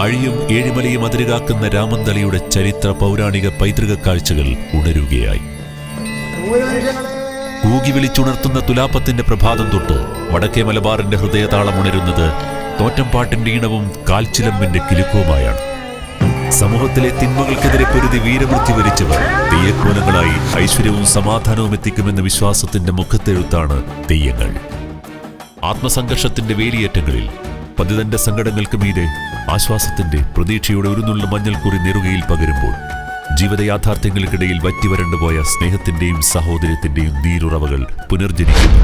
ആഴിയും ഏഴിമലയും അതിരുകാക്കുന്ന രാമന്തളിയുടെ ചരിത്ര പൗരാണിക പൈതൃക കാഴ്ചകൾ ഉണരുകയായി. ഊകി വിളിച്ചുണർത്തുന്ന തുലാപ്പത്തിന്റെ പ്രഭാതം തൊട്ട് വടക്കേ മലബാറിന്റെ ഹൃദയതാളം ഉണരുന്നത് തോറ്റംപാട്ടിന്റെ ഈണവും കാൽച്ചിലമ്പിന്റെ കിലുക്കവുമായാണ്. സമൂഹത്തിലെ തിന്മകൾക്കെതിരെ പൊരുതി വീരമൃത്യു വരിച്ചവർ തെയ്യക്കോലങ്ങളായി ഐശ്വര്യവും സമാധാനവും എത്തിക്കുമെന്ന വിശ്വാസത്തിന്റെ മുഖത്തെഴുത്താണ് തെയ്യങ്ങൾ. ആത്മസംഘർഷത്തിന്റെ വേലിയേറ്റങ്ങളിൽ പതിതന്റെ സങ്കടങ്ങൾക്ക് മീതെ ആശ്വാസത്തിന്റെ പ്രതീക്ഷയുടെ ഒരു നുള്ള മഞ്ഞൾക്കുറി നെറുകയിൽ പകരുമ്പോൾ ജീവിത യാഥാർത്ഥ്യങ്ങൾക്കിടയിൽ വറ്റിവരണ്ടുപോയ സ്നേഹത്തിന്റെയും സഹോദര്യത്തിന്റെയും നീരുറവകൾ പുനർജനിക്കുന്നു.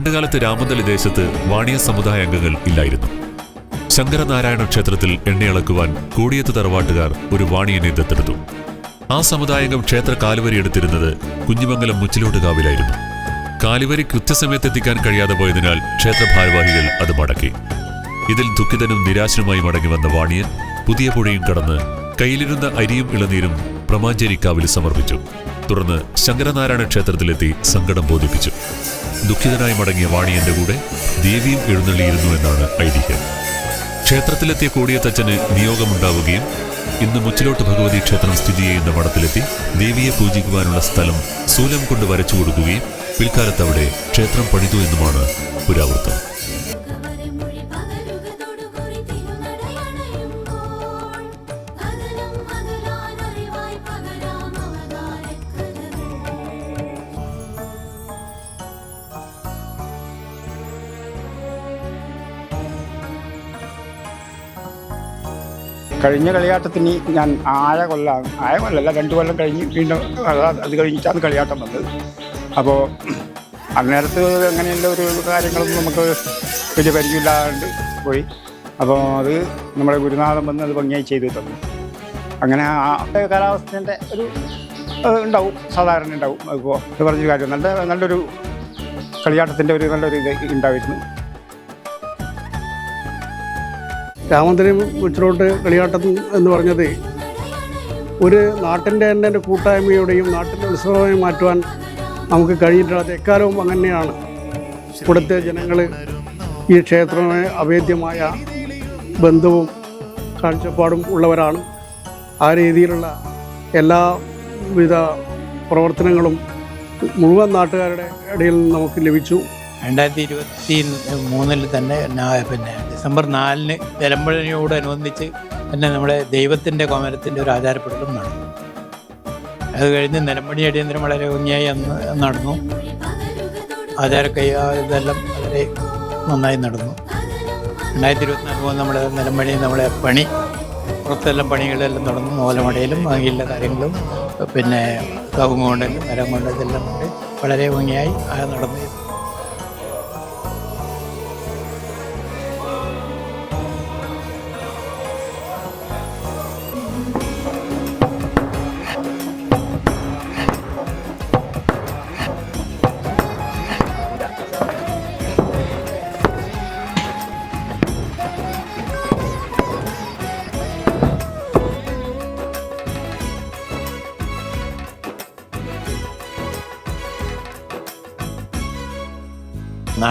പണ്ടുകാലത്ത് രാമന്തളി ദേശത്ത് വാണിയ സമുദായ അംഗങ്ങൾ ഇല്ലായിരുന്നു. ശങ്കരനാരായണ ക്ഷേത്രത്തിൽ എണ്ണയിളക്കുവാൻ കൂടിയത്ത് തറവാട്ടുകാർ ഒരു വാണിയനെ ദത്തെടുത്തു ആ സമുദായംഗം ക്ഷേത്ര കാലുവരി എടുത്തിരുന്നത് കുഞ്ഞിമംഗലം മുച്ചിലോട്ടുകാവിലായിരുന്നു കാലുവരി കൃത്യസമയത്ത് എത്തിക്കാൻ കഴിയാതെ പോയതിനാൽ ക്ഷേത്ര ഭാരവാഹികൾ അത് മടക്കി. ഇതിൽ ദുഃഖിതനും നിരാശനുമായി മടങ്ങി വന്ന വാണിയൻ പുതിയ പുഴയും കടന്ന് കയ്യിലിരുന്ന അരിയും ഇളനീരും പ്രമാഞ്ചേരിക്കാവിൽ സമർപ്പിച്ചു. തുടർന്ന് ശങ്കരനാരായണ ക്ഷേത്രത്തിലെത്തി സങ്കടം ബോധിപ്പിച്ചു. ദുഃഖിതനായി മടങ്ങിയ വാണിയന്റെ കൂടെ ദേവിയും എഴുന്നള്ളിയിരുന്നു എന്നാണ് ഐതിഹ്യം. ക്ഷേത്രത്തിലെത്തിയ കോടിയത്തച്ഛന് നിയോഗമുണ്ടാവുകയും ഇന്ന് മുച്ചിലോട്ട് ഭഗവതി ക്ഷേത്രം സ്ഥിതി ചെയ്യുന്ന മഠത്തിലെത്തി ദേവിയെ പൂജിക്കുവാനുള്ള സ്ഥലം സൂലം കൊണ്ട് വരച്ചു കൊടുക്കുകയും പിൽക്കാലത്ത് അവിടെ ക്ഷേത്രം പണിതു എന്നുമാണ് പുരാവൃത്തം. കഴിഞ്ഞ കളിയാട്ടത്തിന് ഞാൻ ആഴ കൊല്ലാണ്. ആയ കൊല്ലല്ല രണ്ട് കൊല്ലം കഴിഞ്ഞ് വീണ്ടും അത് കഴിഞ്ഞിട്ടാണ് കളിയാട്ടം വന്നത് അപ്പോൾ അന്നേരത്ത് അങ്ങനെയുള്ള ഒരു കാര്യങ്ങളൊന്നും നമുക്ക് വലിയ പരിചയമില്ലാണ്ട് പോയി. അപ്പോൾ അത് നമ്മുടെ ഗുരുനാഥൻ വന്ന് അത് ഭംഗിയായി ചെയ്തു തന്നു. അങ്ങനെ ആ കാലാവസ്ഥേന്റെ ഒരു ഉണ്ടാവും സാധാരണ ഉണ്ടാവും. അതിപ്പോൾ അത് പറഞ്ഞൊരു കാര്യം നല്ല നല്ലൊരു കളിയാട്ടത്തിന്റെ ഒരു നല്ലൊരു ഇത് ഉണ്ടായിരുന്നു. രാമന്തരം ഉച്ചിലോട്ട് കളിയാട്ടം എന്ന് പറഞ്ഞത് ഒരു നാട്ടിന്റെ തന്നെ ഒരു കൂട്ടായ്മയുടെയും നാട്ടിന്റെ ഉത്സവമായി മാറ്റുവാൻ നമുക്ക് കഴിഞ്ഞിട്ടുള്ളത് എക്കാലവും അങ്ങനെയാണ് ഇവിടുത്തെ ജനങ്ങൾ ഈ ക്ഷേത്രത്തിന് അവേദ്യമായ ബന്ധവും കാഴ്ചപ്പാടും ഉള്ളവരാണ്. ആ രീതിയിലുള്ള എല്ലാവിധ പ്രവർത്തനങ്ങളും മുഴുവൻ നാട്ടുകാരുടെ ഇടയിൽ നമുക്ക് ലഭിച്ചു. രണ്ടായിരത്തി ഇരുപത്തി മൂന്നിൽ തന്നെ പിന്നെ ഡിസംബർ നാലിന് നിലമ്പഴനയോടനുബന്ധിച്ച് തന്നെ നമ്മുടെ ദൈവത്തിന്റെ കോമരത്തിന്റെ ഒരു ആചാരപ്പെടലും നടന്നു. അത് കഴിഞ്ഞ് നിലമ്പണി അടിയന്തരം വളരെ ഭംഗിയായി അന്ന് നടന്നു. ആചാര ആ ഇതെല്ലാം വളരെ നന്നായി നടന്നു. രണ്ടായിരത്തി ഇരുപത്തിനാല് മൂന്ന് നമ്മുടെ നിലമ്പണി നമ്മുടെ പണി പുറത്തെല്ലാം പണികളെല്ലാം നടന്നു. മൂലമടയിലും ഭംഗിയുള്ള കാര്യങ്ങളും പിന്നെ കവുങ്ങ് കൊണ്ടെല്ലാം മരം കൊണ്ടതെല്ലാം കൊണ്ട് വളരെ ഭംഗിയായി നടന്നു.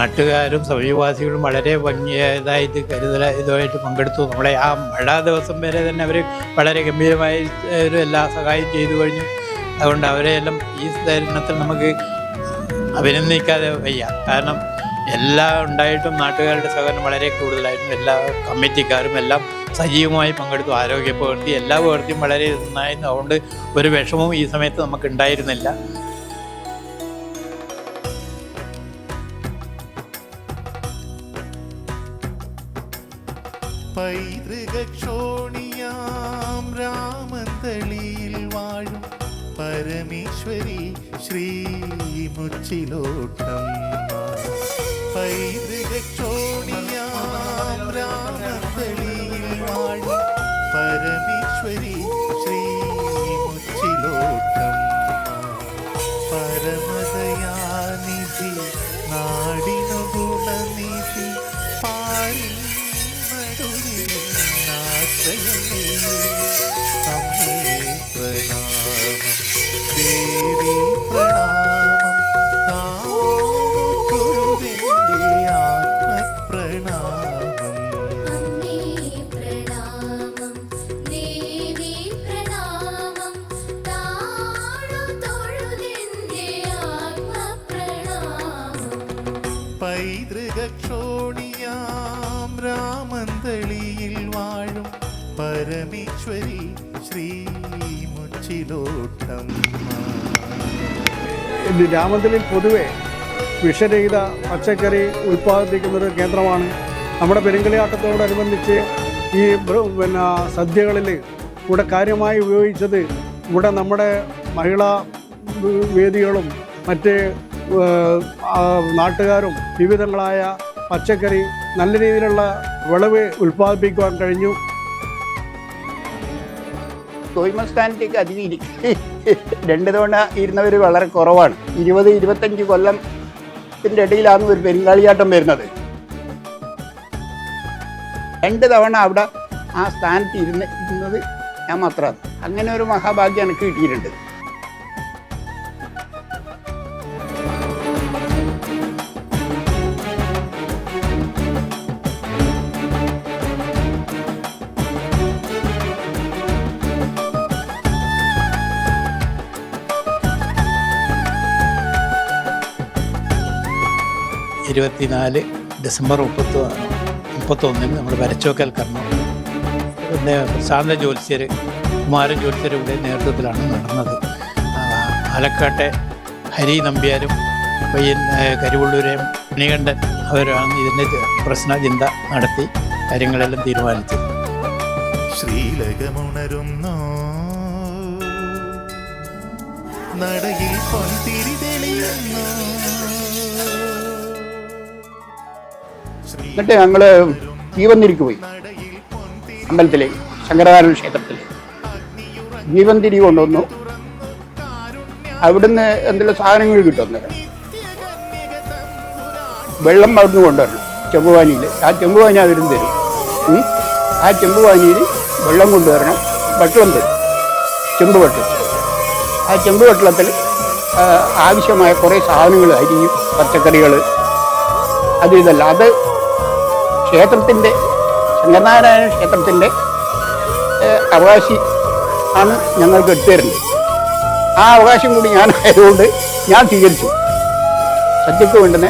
നാട്ടുകാരും സമീപവാസികളും വളരെ ഭംഗിയായതായിട്ട് കരുതൽ ഇതുമായിട്ട് പങ്കെടുത്തു. നമ്മളെ ആ മഴ ദിവസം വരെ തന്നെ അവർ വളരെ ഗംഭീരമായി എല്ലാ സഹായം ചെയ്തു കഴിഞ്ഞു. അതുകൊണ്ട് അവരെയെല്ലാം ഈ തരുണത്തിൽ നമുക്ക് അഭിനന്ദിക്കാതെ വയ്യ. കാരണം എല്ലാം ഉണ്ടായിട്ടും നാട്ടുകാരുടെ സഹകരണം വളരെ കൂടുതലായിരുന്നു എല്ലാ കമ്മിറ്റിക്കാരും എല്ലാം സജീവമായി പങ്കെടുത്തു. ആരോഗ്യ പ്രവൃത്തി എല്ലാ പ്രവൃത്തിയും വളരെ നന്നായിരുന്നു. അതുകൊണ്ട് ഒരു വിഷമവും ഈ സമയത്ത് നമുക്ക് ഉണ്ടായിരുന്നില്ല. പൈതൃകക്ഷോണിയാം രാമന്തളിയിൽ വാഴും പരമേശ്വരി ശ്രീ മുച്ചിലോട്ടം. പൈതൃകക്ഷോണിയാം രാമന്തളിയിൽ വാഴും പരമേശ്വരി രാമന്തലിൽ പൊതുവെ വിഷരഹിത പച്ചക്കറി ഉൽപ്പാദിപ്പിക്കുന്ന ഒരു കേന്ദ്രമാണ്. നമ്മുടെ പെരുങ്കളിയാട്ടത്തോടനുബന്ധിച്ച് ഈ പിന്നെ സദ്യകളിൽ ഇവിടെ കാര്യമായി ഉപയോഗിച്ചത് ഇവിടെ നമ്മുടെ മഹിളാ വേദികളും മറ്റ് നാട്ടുകാരും വിവിധങ്ങളായ പച്ചക്കറി നല്ല രീതിയിലുള്ള വിളവ് ഉൽപ്പാദിപ്പിക്കുവാൻ കഴിഞ്ഞു. തൊഴിൽ സ്ഥാനത്തേക്ക് അധികം ഇരിക്കും രണ്ട് തവണ ഇരുന്നവർ വളരെ കുറവാണ്. ഇരുപത് ഇരുപത്തഞ്ച് കൊല്ലത്തിന്റെ ഇടയിലാണ് ഒരു പെരുങ്കാളിയാട്ടം വരുന്നത്. രണ്ട് തവണ അവിടെ ആ സ്ഥാനത്ത് ഇരുന്ന് ഇരുന്നത് ഞാൻ മാത്രമാണ്. അങ്ങനെ ഒരു മഹാഭാഗ്യം എനിക്ക് കിട്ടിയിട്ടുണ്ട്. ഇരുപത്തിനാല് ഡിസംബർ മുപ്പത്തി മുപ്പത്തൊന്നിന് നമ്മൾ വരച്ചോക്കൽ കർമ്മം. പിന്നെ പ്രശാന്ത ജ്യോത്സ്യർ കുമാരൻ ജ്യോത്സ്യരുടെ നേതൃത്വത്തിലാണ് നടന്നത്. പാലക്കാട്ടെ ഹരി നമ്പ്യാരും പയ്യൻ കരുവള്ളൂരെയും മണികണ്ഠൻ അവരാണ് ഇതിന്റെ പ്രശ്ന ചിന്ത നടത്തി കാര്യങ്ങളെല്ലാം തീരുമാനിച്ചത്. ശ്രീലകമുണരുന്നോ. നടയിൽ പൊൻതിരി തെളിയുന്നു. എന്നിട്ട് ഞങ്ങൾ ജീവന്തിരിക്ക് പോയി. അമ്പലത്തിലെ ശങ്കരനാരായണ ക്ഷേത്രത്തിൽ ജീവന്തിരി കൊണ്ടുവന്നു. അവിടുന്ന് എന്തെല്ലാം സാധനങ്ങൾ കിട്ടുന്നത് വെള്ളം അവിടുന്ന് കൊണ്ടുവരണം ചെമ്പുവാനിയിൽ ആ ചെമ്പുവാനി അവരും തരും. ആ ചെമ്പുവാനിയിൽ വെള്ളം കൊണ്ടുവരണം വട്ടളം തരും. ചെമ്പ് വെള്ളം ആ ചെമ്പ് വെള്ളത്തിൽ ആവശ്യമായ കുറേ സാധനങ്ങൾ അരിയും പച്ചക്കറികൾ അത് ഇതല്ല. അത് ക്ഷേത്രത്തിന്റെ ശങ്കരനാരായണ ക്ഷേത്രത്തിന്റെ അവകാശി ആണ് ഞങ്ങൾക്ക് എടുത്തുതരുന്നത് ആ അവകാശം കൂടി ഞാൻ ആയതുകൊണ്ട് ഞാൻ സ്വീകരിച്ചു. സദ്യക്ക് വേണ്ടുന്ന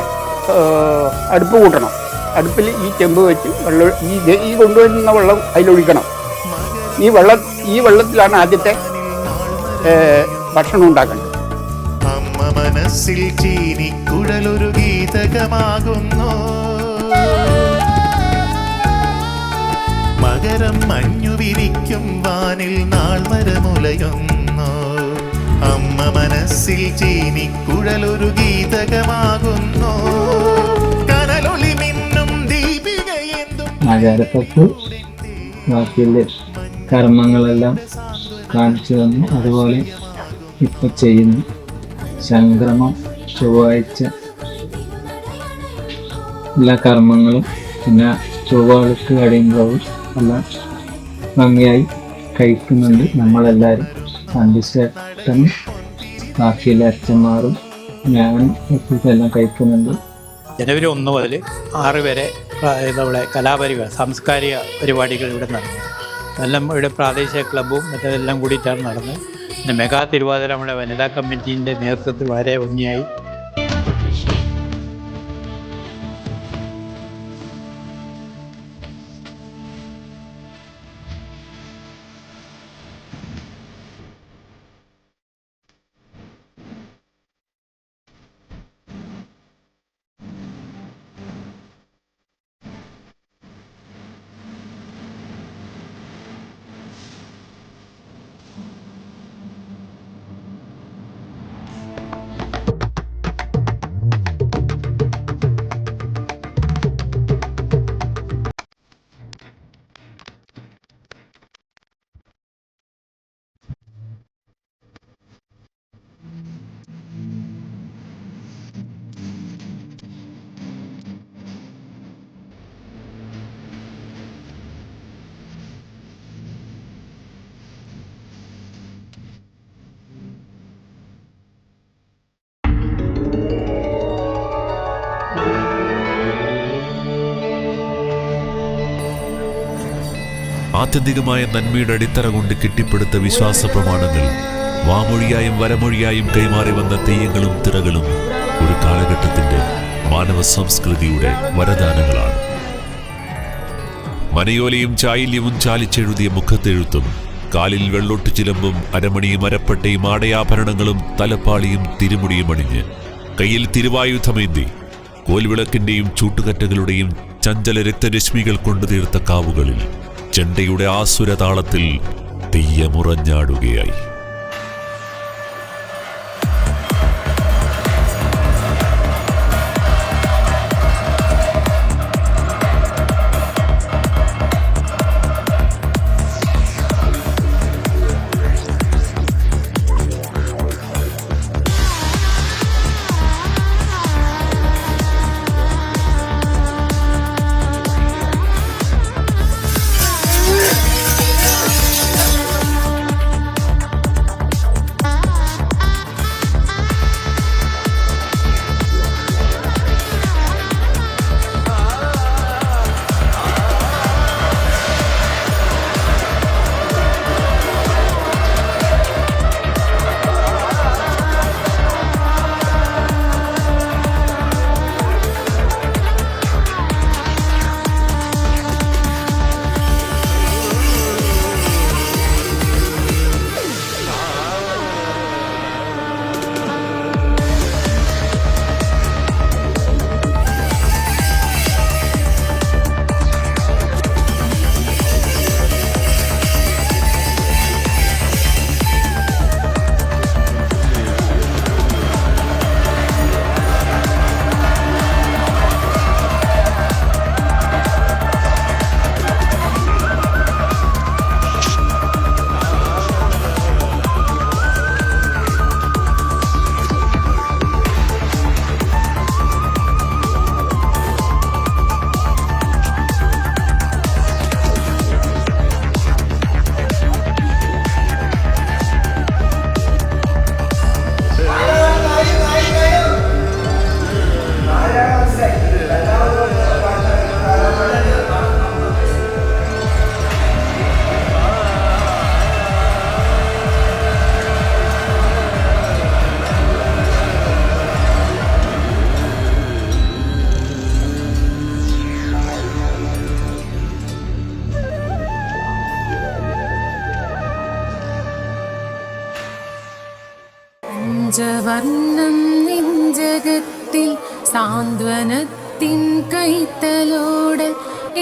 അടുപ്പ് കൂട്ടണം. അടുപ്പിൽ ഈ ചെമ്പ് വെച്ച് വെള്ളം ഈ ഈ കൊണ്ടുവരുന്ന വെള്ളം അതിലൊഴിക്കണം. ഈ വെള്ളം ഈ വെള്ളത്തിലാണ് ആദ്യത്തെ ഭക്ഷണം ഉണ്ടാക്കേണ്ടത്. അമ്മ മനസ്സിൽ ചീനി കുഴലൊരു ഗീതകമാകുന്നു. മകരം മഞ്ഞു വിരിക്കും വാനിൽ നാൾ വരമുലയുന്നു അമ്മ മനസ്സിൽ ചീനി കുഴലൊരു ഗീതകമാകുന്നു. കനലൊളി മിന്നും ദീപികയെന്തും കർമ്മങ്ങളെല്ലാം കാണിച്ചു തന്നു. അതുപോലെ ഇപ്പൊ ചെയ്യുന്നു സംക്രമം ചൊവ്വാഴ്ച എല്ലാ കർമ്മങ്ങളും പിന്നെ ചൊവ്വാഴ്ച കഴിയുമ്പോൾ എല്ലാം ഭംഗിയായി കഴിക്കുന്നുണ്ട് നമ്മളെല്ലാവരും സന്ധിച്ചേട്ടനും ബാക്കിയുള്ള അച്ഛന്മാരും ഞാനും ഇതെല്ലാം കഴിക്കുന്നുണ്ട്. ജനുവരി ഒന്ന് മുതൽ ആറ് വരെ നമ്മുടെ കലാപരിപാടി സാംസ്കാരിക പരിപാടികൾ ഇവിടെ നടന്നു. എല്ലാം ഇവിടെ പ്രാദേശിക ക്ലബ്ബും മറ്റതെല്ലാം കൂടിയിട്ടാണ് നടന്നത്. പിന്നെ മെഗാ തിരുവാതിര നമ്മുടെ വനിതാ കമ്മിറ്റീന്റെ നേതൃത്വത്തിൽ വളരെ ഭംഗിയായി ആത്യന്തികമായ നന്മയുടെ അടിത്തറ കൊണ്ട് കെട്ടിപ്പടുത്ത വിശ്വാസ പ്രമാണങ്ങൾ വാമൊഴിയായും വരമൊഴിയായും കൈമാറി വന്ന തെയ്യങ്ങളും തിറകളും ഒരു കാലഘട്ടത്തിന്റെ മാനവ സംസ്കൃതിയുടെ വരദാനങ്ങളാണ്. മനയോലയും ചായില്യവും ചാലിച്ചെഴുതിയ മുഖത്തെഴുത്തും കാലിൽ വെള്ളൊട്ട് ചിലമ്പും അരമണിയും അരപ്പട്ടയും ആടയാഭരണങ്ങളും തലപ്പാളിയും തിരുമുടിയും അണിഞ്ഞ് കയ്യിൽ തിരുവായുധമേന്തി കോൽവിളക്കിന്റെയും ചൂട്ടുകറ്റകളുടെയും ചഞ്ചല രക്തരശ്മികൾ കൊണ്ടു തീർത്ത കാവുകളിൽ ചെണ്ടയുടെ ആസുരതാളത്തിൽ തെയ്യമുറഞ്ഞാടുകയായി. പഞ്ചവർണം നിഞ്ചകത്തിൽ സാന്ത്വനത്തിൻ കൈത്തലോട്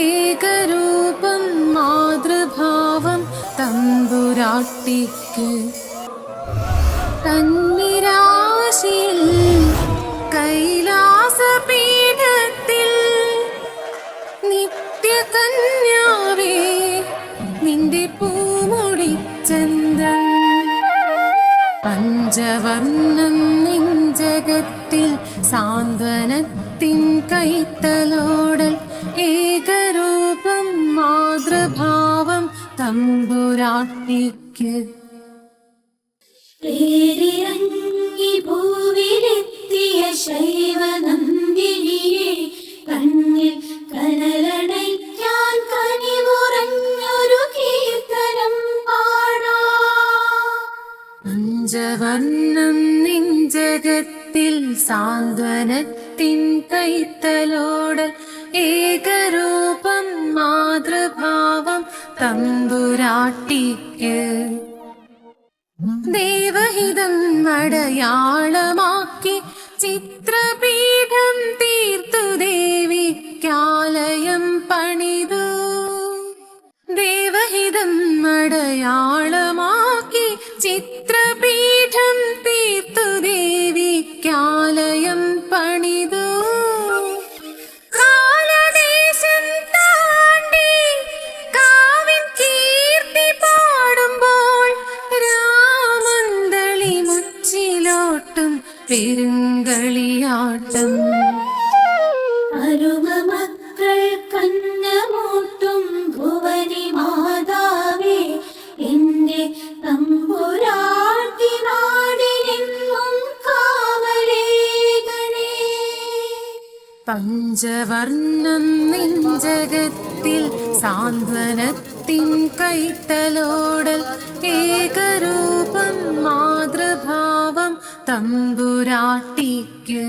ഏകരൂപം മാതൃഭാവം തമ്പുരാട്ടിക്ക്. കന്നിരാശിയിൽ കൈലാസപീഠത്തിൽ നിത്യകന്യാവേ നിന്റെ പൂമുടി ചന്ദ്രൻ പഞ്ചവർണം ജഗത്തിൽ സാന്ത്വനത്തിൻ കൈത്തലോടൽ ഏകരൂപം മാതൃഭാവം തമ്പുരാട്ടിക്ക്. പേരിറങ്ങി ഭൂവിലെത്തിയ ശൈവനന്ദിനിയെ കണ്ണിൽ കനലടയ്ക്കാൻ പഞ്ചവർണം നിഞ്ചകത്തിൽ സാന്ത്വനത്തിൻ കൈത്തലോട് ഏകരൂപം മാതൃഭാവം തമ്പുരാട്ടിക്ക്. ദേവഹിതം അടയാളമാക്കി ചിത്രപീഠം തീർത്തു ദേവിക്കാലയം പണിതു. ദേവഹിതം അടയാളമാക്കി ചിത്രപീഠം തീർത്തു ദേവിക്കാലയം പണിതു. പഞ്ചവർണം നെഞ്ചകത്തിൽ സാന്ത്വനത്തിൻ കൈത്തലോടൽ ഏകരൂപം മാതൃഭാവം തമ്പുരാട്ടിക്ക്.